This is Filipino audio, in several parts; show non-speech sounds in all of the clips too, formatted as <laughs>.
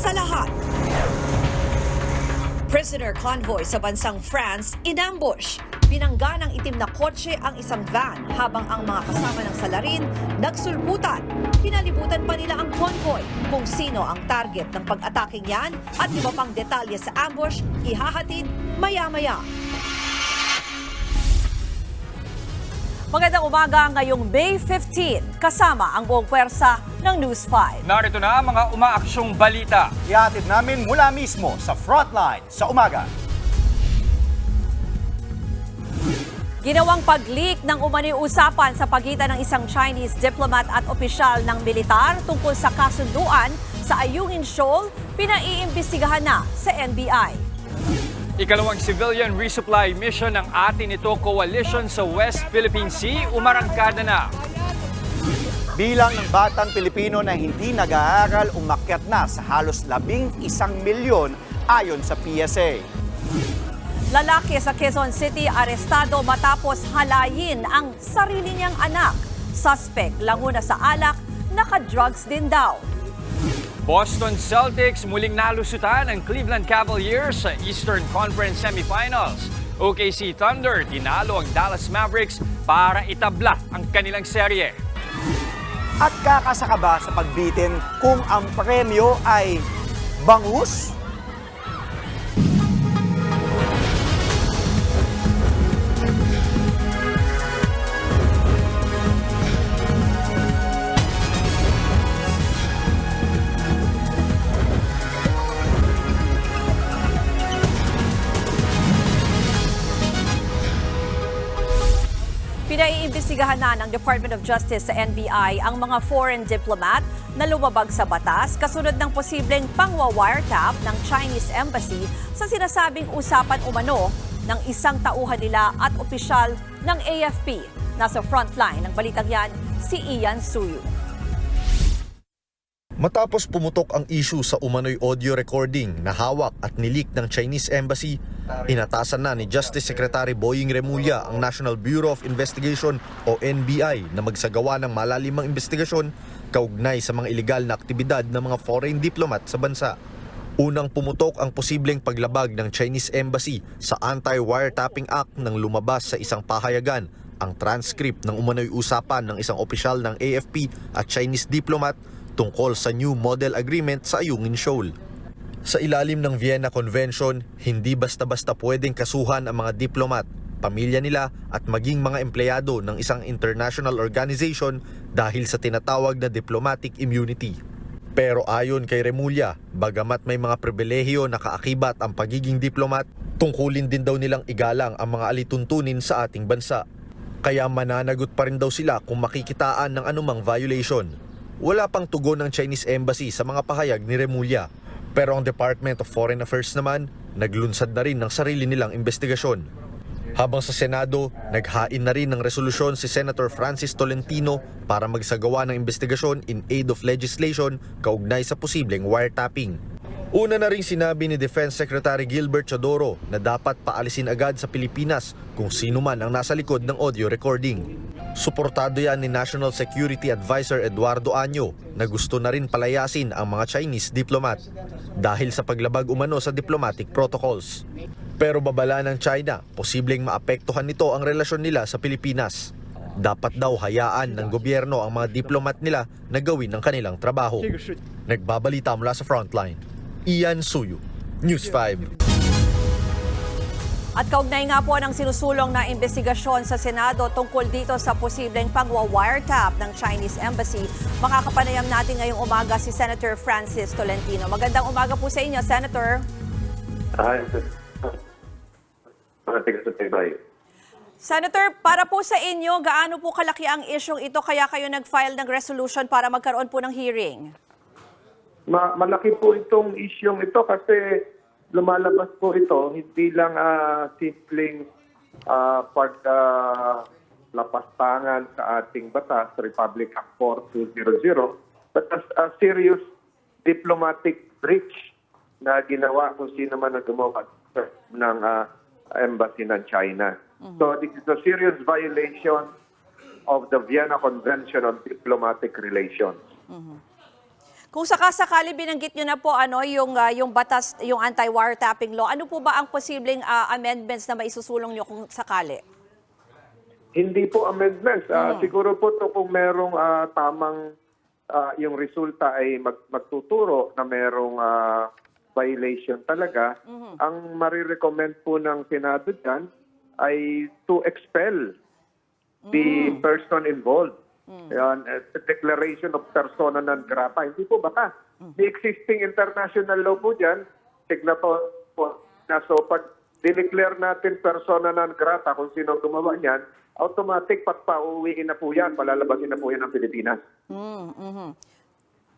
sa lahat. Prisoner convoy sa bansang France inambush. Binangga ng itim na kotse ang isang van habang ang mga kasama ng salarin nagsulputan. Pinalibutan pa nila ang convoy kung sino ang target ng pag-ataking yan at iba pang detalye sa ambush ihahatid maya-maya. Magandang umaga ngayong May 15 kasama ang buong pwersa ng News 5. Narito na ang mga umaaksyong balita. Ihatid namin mula mismo sa frontline sa umaga. Ginawang pag-leak ng umano'y usapan sa pagitan ng isang Chinese diplomat at opisyal ng militar tungkol sa kasunduan sa Ayungin Shoal, pinaiimbestigahan na sa NBI. Ikalawang civilian resupply mission ng atin ito coalition sa West Philippine Sea umarangkada na. Bilang ng batang Pilipino na hindi nag-aaral umakyat na sa halos labing isang milyon ayon sa PSA. Lalaki sa Quezon City arestado matapos halayin ang sarili niyang anak. Suspect languna sa alak, naka-drugs din daw. Boston Celtics muling nalusutan ang Cleveland Cavaliers sa Eastern Conference Semifinals. OKC Thunder tinalo ang Dallas Mavericks para itabla ang kanilang serye. At kakasaka ba sa pagbitin kung ang premyo ay bangus? Pinaiimbestigahan na ng Department of Justice sa NBI ang mga foreign diplomat na lumabag sa batas kasunod ng posibleng pangwa-wiretap ng Chinese Embassy sa sinasabing usapan umano ng isang tauhan nila at opisyal ng AFP. Nasa frontline ng balitang yan, si Ian Suyu. Matapos pumutok ang issue sa umano'y audio recording na hawak at nilik ng Chinese Embassy, inatasan na ni Justice Secretary Boying Remulla ang National Bureau of Investigation o NBI na magsagawa ng malalimang investigasyon kaugnay sa mga ilegal na aktibidad ng mga foreign diplomat sa bansa. Unang pumutok ang posibleng paglabag ng Chinese Embassy sa Anti-Wiretapping Act nang lumabas sa isang pahayagan ang transcript ng umano'y usapan ng isang opisyal ng AFP at Chinese diplomat tungkol sa new model agreement sa Ayungin Shoal. Sa ilalim ng Vienna Convention, hindi basta-basta pwedeng kasuhan ang mga diplomat, pamilya nila at maging mga empleyado ng isang international organization dahil sa tinatawag na diplomatic immunity. Pero ayon kay Remulla, bagamat may mga pribilehiyo na kaakibat ang pagiging diplomat, tungkulin din daw nilang igalang ang mga alituntunin sa ating bansa. Kaya mananagot pa rin daw sila kung makikitaan ng anumang violation. Wala pang tugon ng Chinese Embassy sa mga pahayag ni Remulla. Pero ang Department of Foreign Affairs naman, naglunsad na rin ng sarili nilang investigasyon. Habang sa Senado, naghain na rin ng resolusyon si Senator Francis Tolentino para magsagawa ng investigasyon in aid of legislation kaugnay sa posibleng wiretapping. Una na rin sinabi ni Defense Secretary Gilbert Chodoro na dapat paalisin agad sa Pilipinas kung sino man ang nasa likod ng audio recording. Suportado yan ni National Security Advisor Eduardo Año na gusto na rin palayasin ang mga Chinese diplomat dahil sa paglabag umano sa diplomatic protocols. Pero babala ng China, posibleng maapektuhan nito ang relasyon nila sa Pilipinas. Dapat daw hayaan ng gobyerno ang mga diplomat nila na gawin ang kanilang trabaho. Nagbabalita mula sa frontline. Ian Suyu, News 5. At kaugnay nga po ng sinusulong na investigasyon sa Senado tungkol dito sa posibleng pangwa-wiretap ng Chinese Embassy, makakapanayam natin ngayong umaga si Senator Francis Tolentino. Magandang umaga po sa inyo, Senator. Tibay. Senator, para po sa inyo, gaano po kalaki ang isyong ito kaya kayo nag-file ng resolution para magkaroon po ng hearing? Ma- malaki po itong isyong ito kasi lumalabas po ito hindi lang ah, simpleng uh, pag ah, lapastangan sa ating batas, Republic Act 4200, but as a serious diplomatic breach na ginawa kung sino man ang gumawa ng ah, embassy ng China. So this is a serious violation of the Vienna Convention on Diplomatic Relations. Kung sakasakali binanggit nyo na po ano yung ah, yung batas yung anti-wiretapping law, ano po ba ang posibleng ah, amendments na maisusulong nyo kung sakali? Hindi po amendments. Ah, Siguro po to kung merong ah, tamang ah, yung resulta ay mag- magtuturo na merong ah, violation talaga, ang marirecommend po ng Senado dyan ay to expel the person involved. Yan, eh, declaration of persona non grata. Hindi po baka. The existing international law po dyan, signatory po na so pag dineclare natin persona non grata kung sino gumawa niyan, automatic patpauwiin na po yan, palalabasin na po yan ng Pilipinas.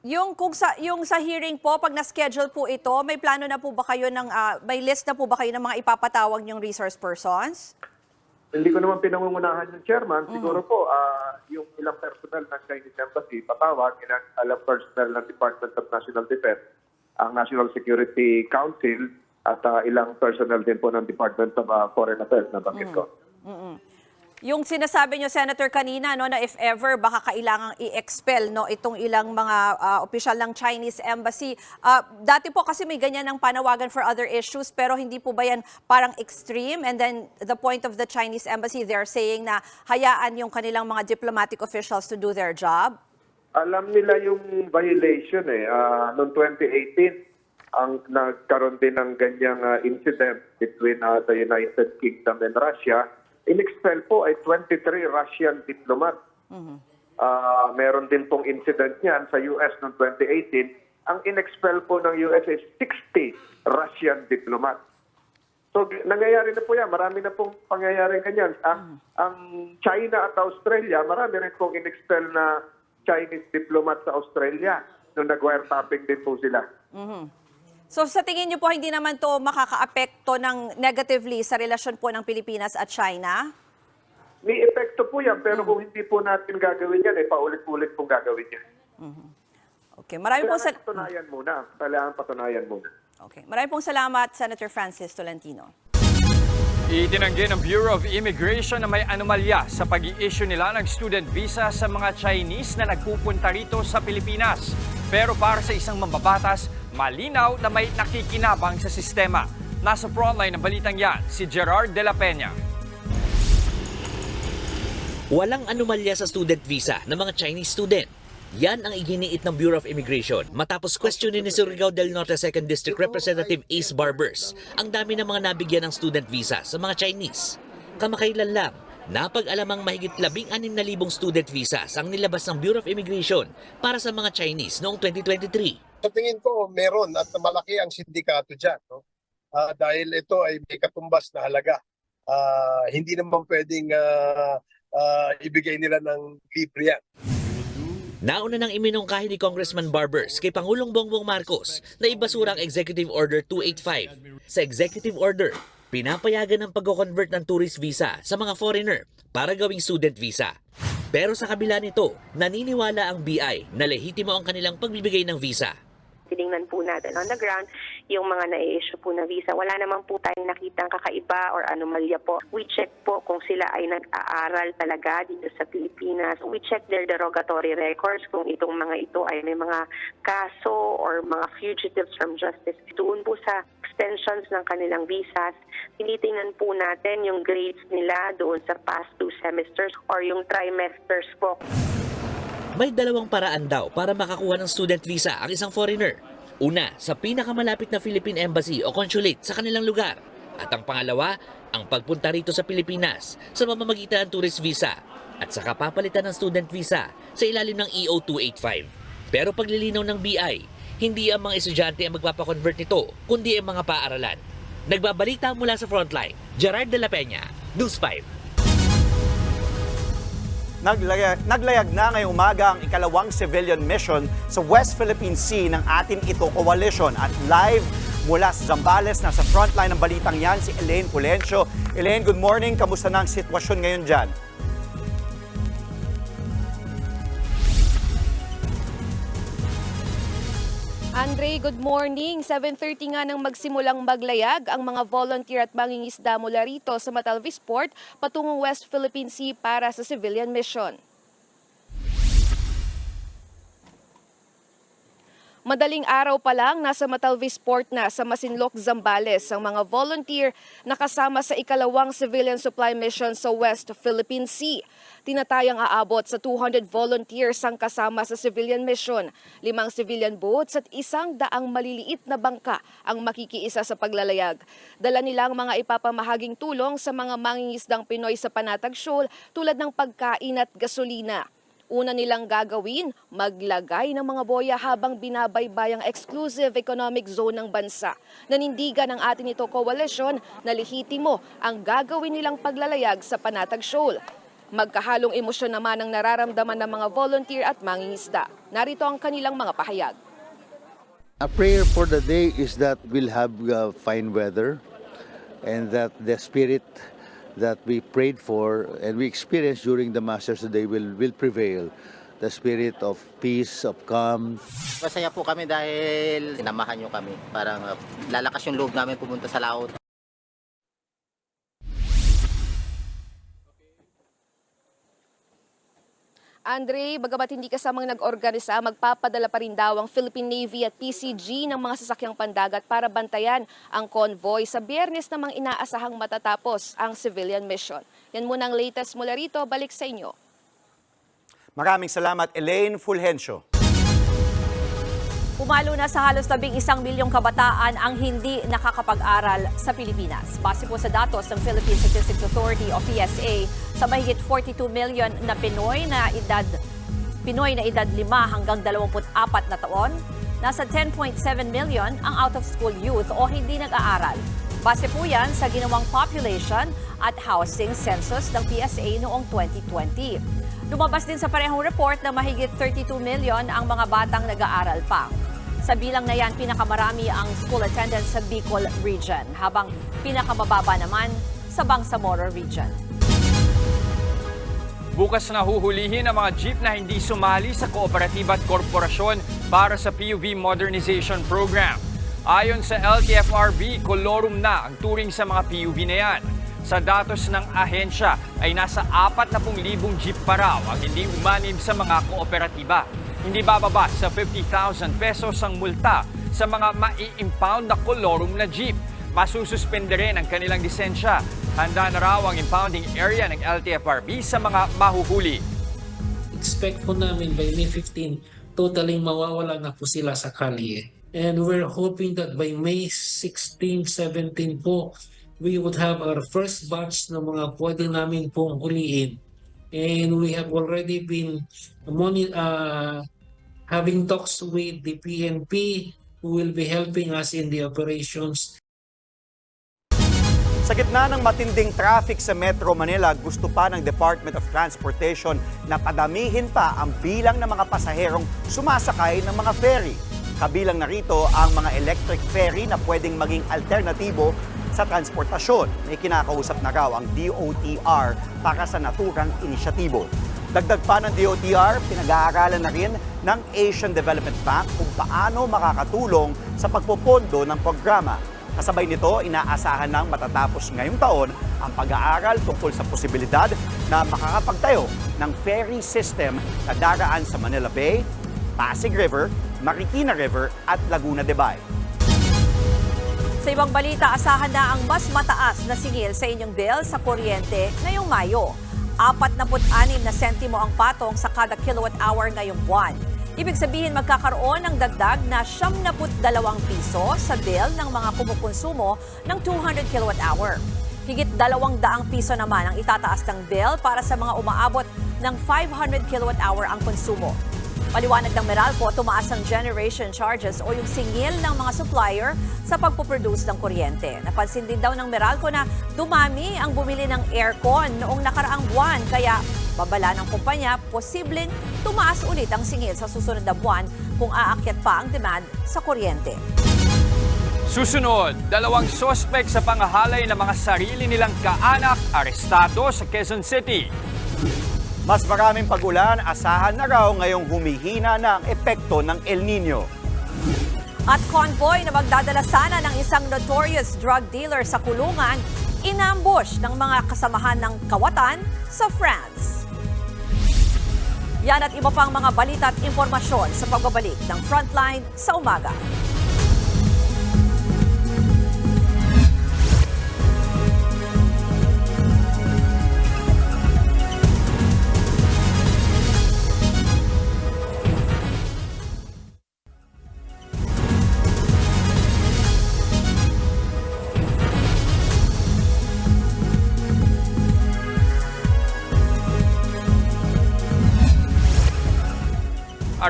Yung kung sa yung sa hearing po pag na-schedule po ito, may plano na po ba kayo ng ah, may list na po ba kayo ng mga ipapatawag yung resource persons? Hindi ko naman pinangungunahan yung chairman. Siguro po, ah, yung ilang personnel ng Chinese Embassy, patawag, ilang, ilang personnel ng Department of National Defense, ang National Security Council, at ah, ilang personnel din po ng Department of ah, Foreign Affairs na banggit ko. Yung sinasabi nyo Senator kanina no na if ever baka kailangang i-expel no itong ilang mga ah, opisyal ng Chinese embassy. Ah, dati po kasi may ganyan ng panawagan for other issues pero hindi po ba yan parang extreme and then the point of the Chinese embassy they're saying na hayaan yung kanilang mga diplomatic officials to do their job? Alam nila yung violation eh. Ah, noong 2018, ang nagkaroon din ng ganyang ah, incident between ah, the United Kingdom and Russia. In-expel po ay 23 Russian diplomat. Ah, meron din pong incident niyan sa US noong 2018. Ang in-expel po ng US is 60 Russian diplomat. So nangyayari na po yan. Marami na pong pangyayari ganyan. Ang, ang China at Australia, marami rin pong in-expel na Chinese diplomat sa Australia nung nag-wiretapping din po sila. So sa tingin niyo po hindi naman to makakaapekto ng negatively sa relasyon po ng Pilipinas at China? May epekto po yan, pero kung hindi po natin gagawin yan, eh, paulit-ulit pong gagawin yan. Okay, marami pong Kailangan sal- patunayan muna. Kailangan patunayan muna. Okay, marami pong salamat Senator Francis Tolentino. Itinanggi ng Bureau of Immigration na may anomalya sa pag issue nila ng student visa sa mga Chinese na nagpupunta rito sa Pilipinas. Pero para sa isang mambabatas, malinaw na may nakikinabang sa sistema. Nasa frontline ng balitang yan, si Gerard de la Peña. Walang anomalya sa student visa ng mga Chinese student. Yan ang iginiit ng Bureau of Immigration matapos questionin ni Surigao del Norte 2nd District Representative Ace Barbers ang dami ng mga nabigyan ng student visa sa mga Chinese. Kamakailan lang, napag-alamang mahigit 16,000 student visas ang nilabas ng Bureau of Immigration para sa mga Chinese noong 2023. Sa tingin ko, meron at malaki ang sindikato dyan. No? Ah, dahil ito ay may katumbas na halaga. Ah, hindi naman pwedeng ah, ah, ibigay nila ng libre yan. Nauna nang iminungkahi ni Congressman Barbers kay Pangulong Bongbong Marcos na ibasura ang Executive Order 285. Sa Executive Order, pinapayagan ng pag-convert ng tourist visa sa mga foreigner para gawing student visa. Pero sa kabila nito, naniniwala ang BI na lehitimo ang kanilang pagbibigay ng visa. Tiningnan po natin on the ground yung mga na-issue po na visa. Wala naman po tayong nakitang kakaiba or anomalya po. We check po kung sila ay nag-aaral talaga dito sa Pilipinas. We check their derogatory records kung itong mga ito ay may mga kaso or mga fugitives from justice. Doon po sa extensions ng kanilang visas, tinitingnan po natin yung grades nila doon sa past two semesters or yung trimesters po. May dalawang paraan daw para makakuha ng student visa ang isang foreigner. Una, sa pinakamalapit na Philippine Embassy o consulate sa kanilang lugar. At ang pangalawa, ang pagpunta rito sa Pilipinas sa pamamagitan ng tourist visa at sa kapapalitan ng student visa sa ilalim ng E EO 285. Pero paglilinaw ng BI, hindi ang mga estudyante ang magpapakonvert nito, kundi ang mga paaralan. Nagbabalita mula sa frontline, Gerard de la Peña, News 5. Naglayag, naglayag na ngayong umaga ang ikalawang civilian mission sa West Philippine Sea ng atin ito coalition at live mula sa Zambales, nasa frontline ng balitang yan si Elaine Pulencio. Elaine, good morning. Kamusta na ang sitwasyon ngayon dyan? Andre, good morning. 7.30 nga nang magsimulang maglayag ang mga volunteer at mangingisda mula rito sa Matalvis Port patungong West Philippine Sea para sa civilian mission. Madaling araw pa lang, nasa Matalvis Port na sa Masinloc, Zambales ang mga volunteer na kasama sa ikalawang civilian supply mission sa West Philippine Sea. Tinatayang aabot sa 200 volunteers ang kasama sa civilian mission, limang civilian boats at isang daang maliliit na bangka ang makikiisa sa paglalayag. Dala nilang mga ipapamahaging tulong sa mga mangingisdang Pinoy sa Panatag Shoal tulad ng pagkain at gasolina. Una nilang gagawin, maglagay ng mga boya habang binabaybay ang exclusive economic zone ng bansa. Nanindigan ng atin ito koalisyon na lehitimo ang gagawin nilang paglalayag sa Panatag Shoal. Magkahalong emosyon naman ang nararamdaman ng mga volunteer at mangingisda. Narito ang kanilang mga pahayag. A prayer for the day is that we'll have uh, fine weather and that the spirit that we prayed for and we experienced during the Masters Day will, will prevail. The spirit of peace, of calm, Masaya po kami dahil sinamahan nyo kami. Parang uh, lalakas yung loob namin pumunta sa laot. Andre, bagamat hindi kasamang nag-organisa, magpapadala pa rin daw ang Philippine Navy at PCG ng mga sasakyang pandagat para bantayan ang convoy. Sa biyernes namang inaasahang matatapos ang civilian mission. Yan muna ang latest mula rito. Balik sa inyo. Maraming salamat, Elaine Fulgencio. Pumalo na sa halos labing isang milyong kabataan ang hindi nakakapag-aral sa Pilipinas. Base po sa datos ng Philippine Statistics Authority o PSA, sa mahigit 42 million na Pinoy na edad Pinoy na edad 5 hanggang 24 na taon, nasa 10.7 million ang out-of-school youth o hindi nag-aaral. Base po yan sa ginawang population at housing census ng PSA noong 2020. Lumabas din sa parehong report na mahigit 32 million ang mga batang nag-aaral pa. Sa bilang na yan, pinakamarami ang school attendance sa Bicol region, habang pinakamababa naman sa Bangsamoro region. Bukas na huhulihin ang mga jeep na hindi sumali sa kooperatiba at korporasyon para sa PUV Modernization Program. Ayon sa LTFRB, kolorum na ang turing sa mga PUV na yan. Sa datos ng ahensya ay nasa 40,000 jeep pa raw ang hindi umanib sa mga kooperatiba. Hindi bababa sa 50,000 pesos ang multa sa mga mai-impound na kolorum na jeep. Masususpende rin ang kanilang lisensya. Handa na raw ang impounding area ng LTFRB sa mga mahuhuli. expect po namin by May 15, totally mawawala na po sila sa kalye. And we're hoping that by May 16, 17 po, we would have our first batch ng mga pwede namin pong huliin. And we have already been uh, having talks with the PNP who will be helping us in the operations Sa gitna ng matinding traffic sa Metro Manila, gusto pa ng Department of Transportation na padamihin pa ang bilang ng mga pasaherong sumasakay ng mga ferry. Kabilang na rito ang mga electric ferry na pwedeng maging alternatibo sa transportasyon. May kinakausap na raw ang DOTR para sa naturang inisyatibo. Dagdag pa ng DOTR, pinag-aaralan na rin ng Asian Development Bank kung paano makakatulong sa pagpopondo ng programa. Kasabay nito, inaasahan ng matatapos ngayong taon ang pag-aaral tungkol sa posibilidad na makakapagtayo ng ferry system na daraan sa Manila Bay, Pasig River, Marikina River at Laguna de Bay. Sa ibang balita, asahan na ang mas mataas na singil sa inyong bill sa kuryente ngayong Mayo. 46 na sentimo ang patong sa kada kilowatt hour ngayong buwan. Ibig sabihin magkakaroon ng dagdag na 72 piso sa bill ng mga kumukonsumo ng 200 kilowatt hour. Higit 200 piso naman ang itataas ng bill para sa mga umaabot ng 500 kilowatt hour ang konsumo. Paliwanag ng Meralco, tumaas ang generation charges o yung singil ng mga supplier sa pagpuproduce ng kuryente. Napansin din daw ng Meralco na dumami ang bumili ng aircon noong nakaraang buwan kaya babala ng kumpanya, posibleng tumaas ulit ang singil sa susunod na buwan kung aakyat pa ang demand sa kuryente. Susunod, dalawang sospek sa pangahalay ng mga sarili nilang kaanak arestado sa Quezon City. Mas maraming pagulan, asahan na raw ngayong humihina na ang epekto ng El Nino. At convoy na magdadala sana ng isang notorious drug dealer sa kulungan, inambush ng mga kasamahan ng kawatan sa France. Yan at iba pang mga balita at impormasyon sa pagbabalik ng Frontline sa umaga.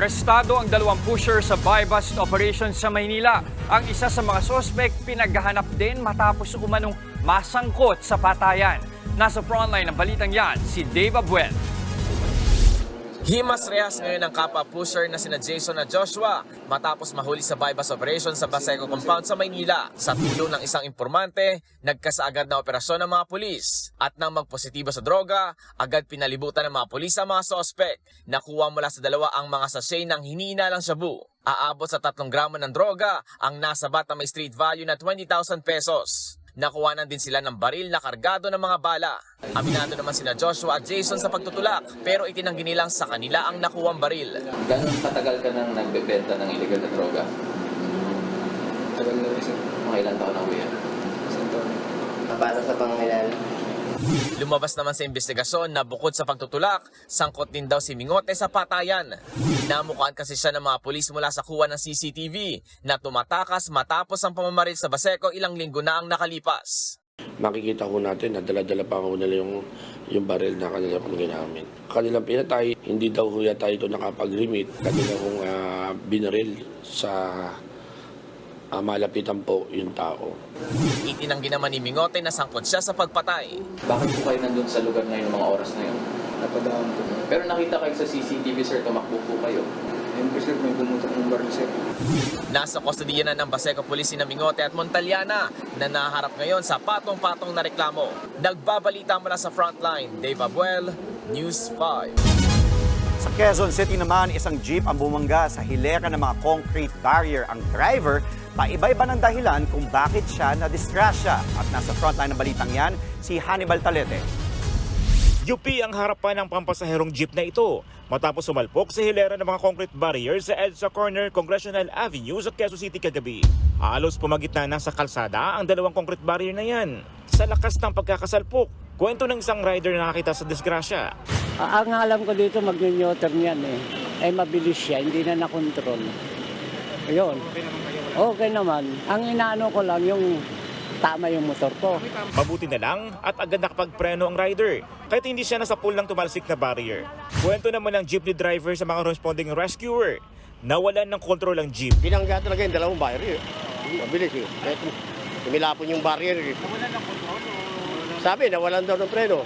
Arestado ang dalawang pusher sa buy-bust operation sa Maynila. Ang isa sa mga sospek pinaghahanap din matapos umanong masangkot sa patayan. Nasa frontline ng balitang yan, si Dave Abuel. Himas rehas ngayon ang kapwa pusher na sina Jason at Joshua matapos mahuli sa bypass operation sa Baseco Compound sa Maynila. Sa tulong ng isang informante, nagkasaagad na operasyon ng mga pulis. At nang magpositibo sa droga, agad pinalibutan ng mga pulis ang mga sospek. Nakuha mula sa dalawa ang mga sachet ng hinina lang shabu. Aabot sa 3 gramo ng droga ang nasa bata may street value na 20,000 pesos. Nakuha din sila ng baril na kargado ng mga bala. Aminado naman sina Joshua at Jason sa pagtutulak pero itinanggi nilang sa kanila ang nakuwang baril. Gano'n katagal ka nang nagbebenta ng illegal na droga? Tagal na rin. Mga ilang taon na yan? Isang taon. Para sa pangangailangan. Lumabas naman sa investigasyon na bukod sa pagtutulak, sangkot din daw si Mingote sa patayan. Namukaan kasi siya ng mga pulis mula sa kuha ng CCTV na tumatakas matapos ang pamamaril sa Baseco ilang linggo na ang nakalipas. Makikita ko natin na dala-dala pa ko nila yung, yung baril na kanila pang ginamit. Kanilang pinatay, hindi daw ho yata ito nakapag-remit. Kanila kong uh, binaril sa uh, malapitan po yung tao. Itinanggi naman ni Mingote na sangkot siya sa pagpatay. Bakit po kayo nandun sa lugar ngayon ng mga oras na yun? Napadaan po. Pero nakita kayo sa CCTV, sir, tumakbo po kayo. Ayun po sir, may pumutok ng baril sir. Nasa kustodiya na ng Baseco Police na Mingote at Montaliana na naharap ngayon sa patong-patong na reklamo. Nagbabalita mula sa frontline, Dave Abuel, News 5. Sa Quezon City naman, isang jeep ang bumangga sa hilera ng mga concrete barrier. Ang driver, paiba-iba ng dahilan kung bakit siya na-disgrasya. At nasa frontline ng balitang yan, si Hannibal Talete. UP ang harapan ng pampasaherong jeep na ito matapos sumalpok sa hilera ng mga concrete barriers sa EDSA Corner Congressional Avenue sa Quezon City kagabi. Halos pumagitna na sa kalsada ang dalawang concrete barrier na yan. Sa lakas ng pagkakasalpok, kwento ng isang rider na nakakita sa disgrasya. ang alam ko dito mag-newton yan eh. Ay mabilis siya, hindi na nakontrol. Ayun. Okay naman. Ang inaano ko lang yung tama yung motor ko. Mabuti na lang at agad nakapagpreno ang rider kahit hindi siya nasa pool ng tumalsik na barrier. Kwento naman ng jeepney driver sa mga responding rescuer. Nawalan ng kontrol ang jeep. Binangga talaga yung dalawang barrier. Mabilis eh. Kahit Tumilapon yung barrier eh. Sabi, nawalan daw ng preno.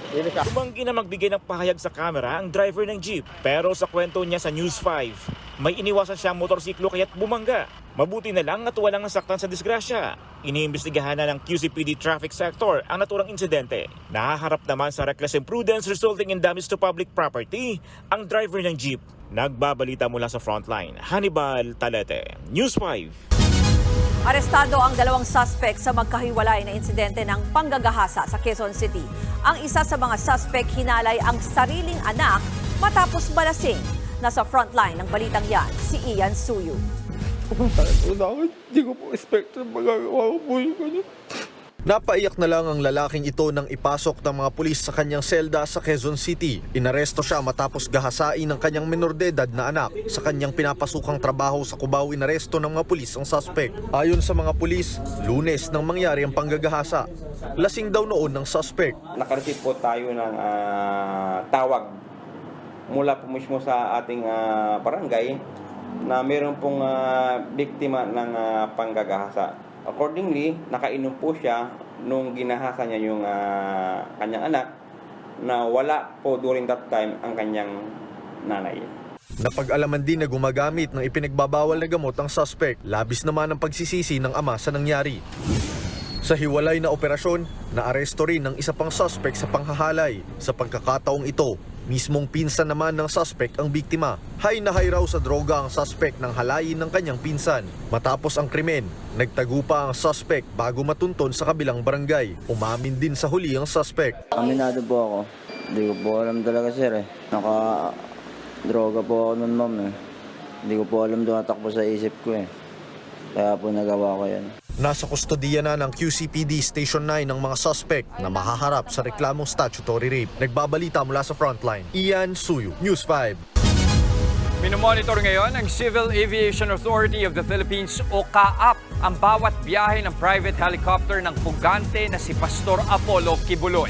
Tumanggi na magbigay ng pahayag sa camera ang driver ng jeep. Pero sa kwento niya sa News 5, may iniwasan siyang motorsiklo kaya't bumangga. Mabuti na lang at walang nasaktan sa disgrasya. Iniimbestigahan na ng QCPD Traffic Sector ang naturang insidente. Nahaharap naman sa reckless imprudence resulting in damage to public property ang driver ng jeep. Nagbabalita mula sa frontline, Hannibal Talete, News 5. Arestado ang dalawang suspect sa magkahiwalay na insidente ng panggagahasa sa Quezon City. Ang isa sa mga suspect hinalay ang sariling anak matapos balasing. Nasa frontline ng balitang yan, si Ian Suyu. <laughs> Hindi ko po expect na magagawa ko po yung. Napaiyak na lang ang lalaking ito nang ipasok ng mga pulis sa kanyang selda sa Quezon City. Inaresto siya matapos gahasain ng kanyang minor de edad na anak. Sa kanyang pinapasukang trabaho sa Cubao, inaresto ng mga pulis ang suspect. Ayon sa mga pulis, lunes nang mangyari ang panggagahasa. Lasing daw noon ng suspect. Nakareceive po tayo ng ah, tawag mula po mismo sa ating ah, barangay na meron pong ah, biktima ng ah, panggagahasa. Accordingly, nakainom po siya nung ginahasa niya yung ah, kanyang anak na wala po during that time ang kanyang nanay. Napag-alaman din na gumagamit ng ipinagbabawal na gamot ang suspect. Labis naman ang pagsisisi ng ama sa nangyari. Sa hiwalay na operasyon, naaresto rin ng isa pang suspect sa panghahalay. Sa pagkakataong ito, mismong pinsan naman ng suspect ang biktima. Hay na hay raw sa droga ang suspect ng halayin ng kanyang pinsan. Matapos ang krimen, nagtago pa ang suspect bago matunton sa kabilang barangay. Umamin din sa huli ang suspect. Aminado po ako. Hindi ko po alam talaga sir eh. Naka Droga po ako nun, ma'am eh. Hindi ko po alam tumatakbo sa isip ko eh. Kaya po nagawa ko yan. Nasa kustodiya na ng QCPD Station 9 ng mga suspect na mahaharap sa reklamong statutory rape. Nagbabalita mula sa frontline. Ian Suyu, News 5. Minomonitor ngayon ng Civil Aviation Authority of the Philippines o CAAP ang bawat biyahe ng private helicopter ng pugante na si Pastor Apollo Kibuloy.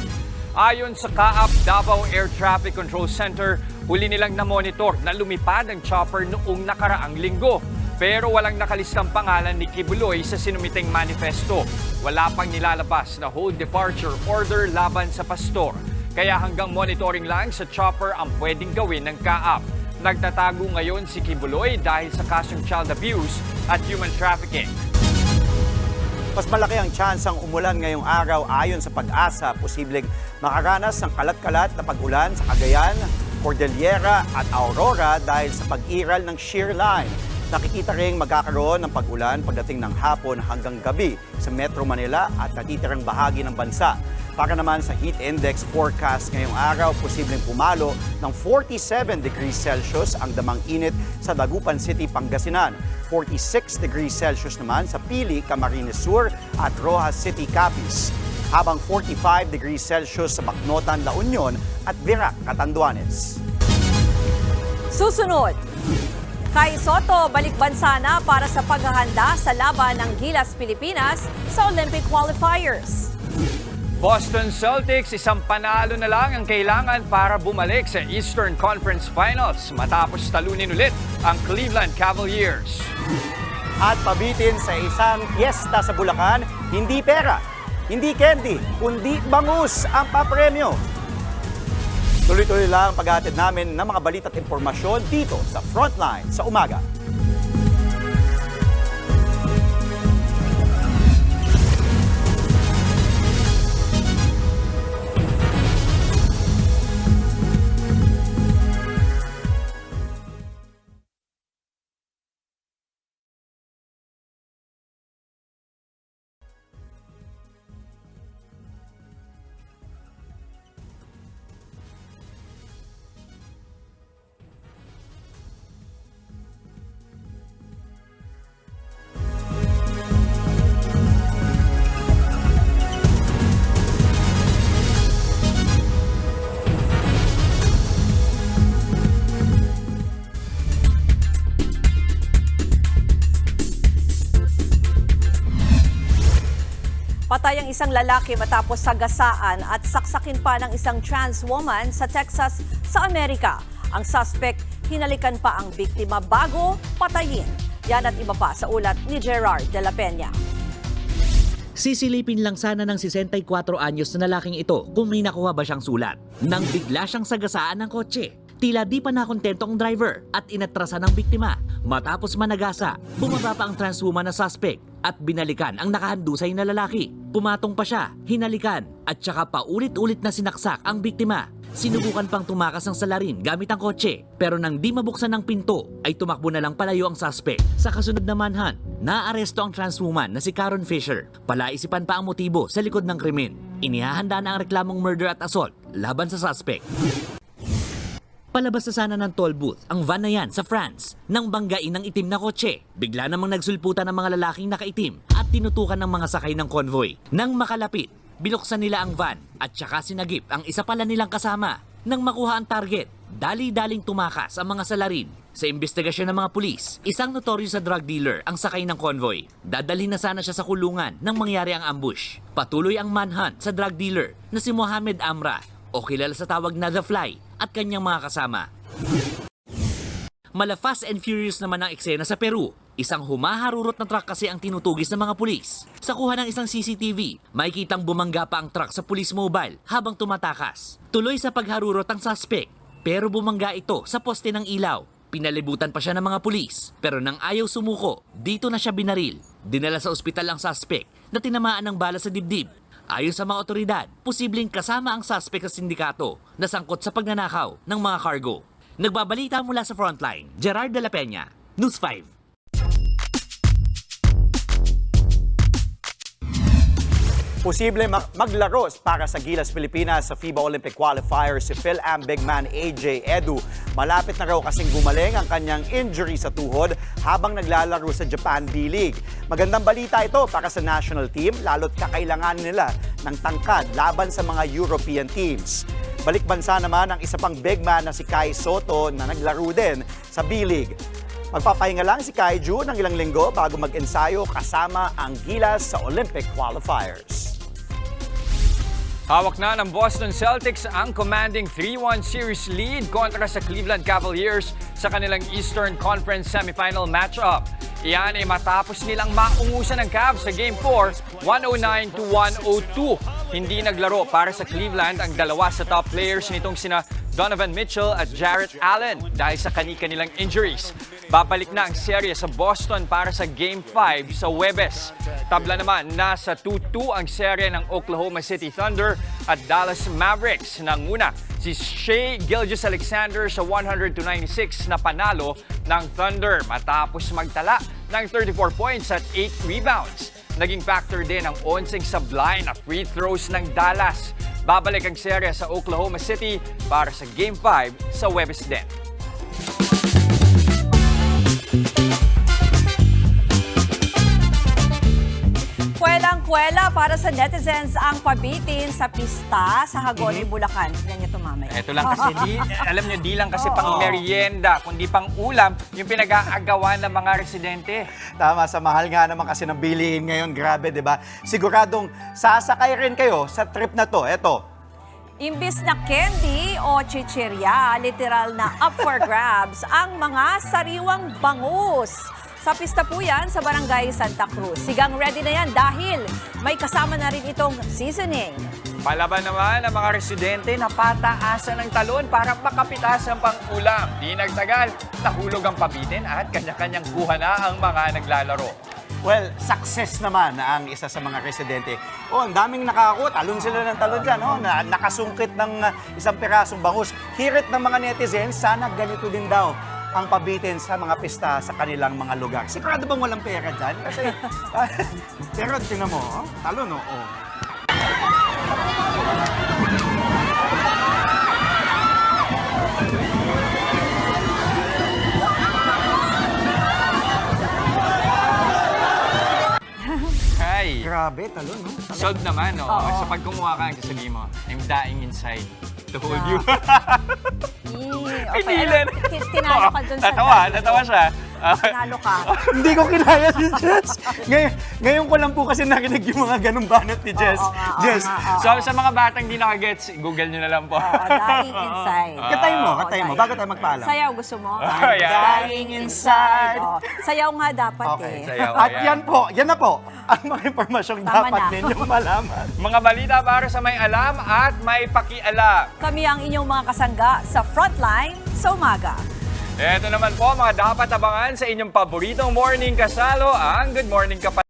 Ayon sa CAAP Davao Air Traffic Control Center, huli nilang na-monitor na lumipad ang chopper noong nakaraang linggo. Pero walang nakalistang pangalan ni Kibuloy sa sinumiting manifesto. Wala pang nilalabas na hold departure order laban sa pastor. Kaya hanggang monitoring lang sa chopper ang pwedeng gawin ng CAAP. Nagtatago ngayon si Kibuloy dahil sa kasong child abuse at human trafficking. Mas malaki ang tsansang umulan ngayong araw ayon sa pag-asa. Posibleng makaranas ng kalat-kalat na pag-ulan sa Cagayan, Cordillera at Aurora dahil sa pag-iral ng shear line. Nakikita rin magkakaroon ng pag-ulan pagdating ng hapon hanggang gabi sa Metro Manila at natitirang bahagi ng bansa. Para naman sa heat index forecast ngayong araw, posibleng pumalo ng 47 degrees Celsius ang damang init sa Dagupan City, Pangasinan. 46 degrees Celsius naman sa Pili, Camarines Sur at Rojas City, Capiz. Habang 45 degrees Celsius sa Bacnotan, La Union at Virac, Catanduanes. Susunod, Kai Soto balik bansa na para sa paghahanda sa laban ng Gilas Pilipinas sa Olympic qualifiers. Boston Celtics isang panalo na lang ang kailangan para bumalik sa Eastern Conference Finals matapos talunin ulit ang Cleveland Cavaliers. At pabitin sa isang piyesta sa Bulacan, hindi pera, hindi candy, kundi bangus ang papremyo. Tuloy-tuloy lang ang paghatid namin ng mga balita at impormasyon dito sa Frontline sa umaga. Patay ang isang lalaki matapos sagasaan at saksakin pa ng isang trans woman sa Texas sa Amerika. Ang suspect, hinalikan pa ang biktima bago patayin. Yan at iba pa sa ulat ni Gerard de la Peña. Sisilipin lang sana ng 64 anyos na lalaking ito kung may nakuha ba siyang sulat. Nang bigla siyang sagasaan ng kotse, tila di pa nakontento ang driver at inatrasan ng biktima. Matapos managasa, bumaba pa ang trans woman na suspect at binalikan ang nakahandusay na lalaki. Pumatong pa siya, hinalikan at saka paulit-ulit na sinaksak ang biktima. Sinubukan pang tumakas ng salarin gamit ang kotse pero nang di mabuksan ng pinto ay tumakbo na lang palayo ang suspect. Sa kasunod na manhunt, naaresto ang trans woman na si Karen Fisher. Palaisipan pa ang motibo sa likod ng krimen. Inihahanda na ang reklamong murder at assault laban sa suspect. Palabas na sana ng toll booth ang van na yan sa France nang banggain ng itim na kotse. Bigla namang nagsulputan ng mga lalaking nakaitim at tinutukan ng mga sakay ng convoy. Nang makalapit, binuksan nila ang van at saka sinagip ang isa pala nilang kasama. Nang makuha ang target, dali-daling tumakas ang mga salarin. Sa investigasyon ng mga pulis, isang notorious sa drug dealer ang sakay ng convoy. Dadalhin na sana siya sa kulungan nang mangyari ang ambush. Patuloy ang manhunt sa drug dealer na si Mohamed Amra o kilala sa tawag na The Fly at kanyang mga kasama. Mala and Furious naman ang eksena sa Peru. Isang humaharurot na truck kasi ang tinutugis ng mga pulis. Sa kuha ng isang CCTV, makikitang bumangga pa ang truck sa police mobile habang tumatakas. Tuloy sa pagharurot ang suspect, pero bumangga ito sa poste ng ilaw. Pinalibutan pa siya ng mga pulis, pero nang ayaw sumuko, dito na siya binaril. Dinala sa ospital ang suspect na tinamaan ng bala sa dibdib. Ayon sa mga otoridad, posibleng kasama ang suspect sa sindikato na sangkot sa pagnanakaw ng mga cargo. Nagbabalita mula sa frontline, Gerard de la Peña, News 5. Posible mag- maglaro para sa Gilas Pilipinas sa FIBA Olympic Qualifier si Phil Am Big Man AJ Edu. Malapit na raw kasing gumaling ang kanyang injury sa tuhod habang naglalaro sa Japan B-League. Magandang balita ito para sa national team lalo't kakailangan nila ng tangkad laban sa mga European teams. Balik bansa naman ang isa pang big man na si Kai Soto na naglaro din sa B-League. Magpapahinga lang si Kaiju ng ilang linggo bago mag-ensayo kasama ang Gilas sa Olympic qualifiers. Hawak na ng Boston Celtics ang commanding 3-1 series lead kontra sa Cleveland Cavaliers sa kanilang Eastern Conference semifinal matchup. Iyan ay matapos nilang maungusan ng Cavs sa Game 4, 109 to 102. Hindi naglaro para sa Cleveland ang dalawa sa top players nitong sina Donovan Mitchell at Jarrett Allen dahil sa kani-kanilang injuries. Babalik na ang serye sa Boston para sa Game 5 sa Webes. Tabla naman, nasa 2-2 ang serye ng Oklahoma City Thunder at Dallas Mavericks. Nanguna si Shea Gilgeous-Alexander sa 100-96 na panalo ng Thunder matapos magtala ng 34 points at 8 rebounds. Naging factor din ang onsing sablay na free throws ng Dallas. Babalik ang serye sa Oklahoma City para sa Game 5 sa Webes din. Kwelang-kwela para sa netizens ang pabitin sa pista sa Hagonoy, Bulacan. Tignan niyo ito mamaya. Ito lang kasi, di, <laughs> alam nyo, di lang kasi pang merienda, kundi pang ulam, yung pinag-aagawan ng mga residente. Tama, sa mahal nga naman kasi ng bilihin ngayon. Grabe, di ba? Siguradong sasakay rin kayo sa trip na to. Eto, Imbis na candy o chichirya, literal na up for <laughs> grabs ang mga sariwang bangus. Sa pista po yan sa Barangay Santa Cruz. Sigang ready na yan dahil may kasama na rin itong seasoning. Palaban naman ang mga residente na pataasan ng talon para makapitas ang pang-ulam. Di nagtagal, nahulog ang pabitin at kanya-kanyang kuha na ang mga naglalaro. well, success naman ang isa sa mga residente. Oh, ang daming nakako, talon sila ng talon dyan, oh, na, nakasungkit ng uh, isang pirasong bangus. Hirit ng mga netizens, sana ganito din daw ang pabitin sa mga pista sa kanilang mga lugar. Sigurado bang walang pera dyan? Kasi, <laughs> pero tingnan mo, oh, talon, oh. oh. Ay, Grabe, talon, no? solved naman, no? Oo. Sa pag kumuha ka, sasabihin mo, I'm dying inside to hold you. Alam, ti- tinalo ka dun sa Natawa, natawa siya. Ah, Tinalo ka. <laughs> Hindi ko kinaya si Jess. Ngayon, ngayon ko lang po kasi narinig yung mga ganong banat ni Jess. Oo nga, oo Jess, nga, oo. so sa mga batang di nakagets, google nyo na lang po. Oo, dying <laughs> inside. katay mo, Oo, katay mo, dying. bago tayo magpaalam. Sayaw gusto mo? <laughs> Oh, yeah. Dying inside. Oo, sayaw nga dapat Okay. eh. Sayaw, At yan po, yan na po, ang mga impormasyong Tama dapat na. ninyong malaman. Mga balita para sa may alam at may pakialam. Kami ang inyong mga kasangga sa Frontline sa umaga. Ito naman po mga dapat abangan sa inyong paboritong morning kasalo, ang Good Morning Kapatid.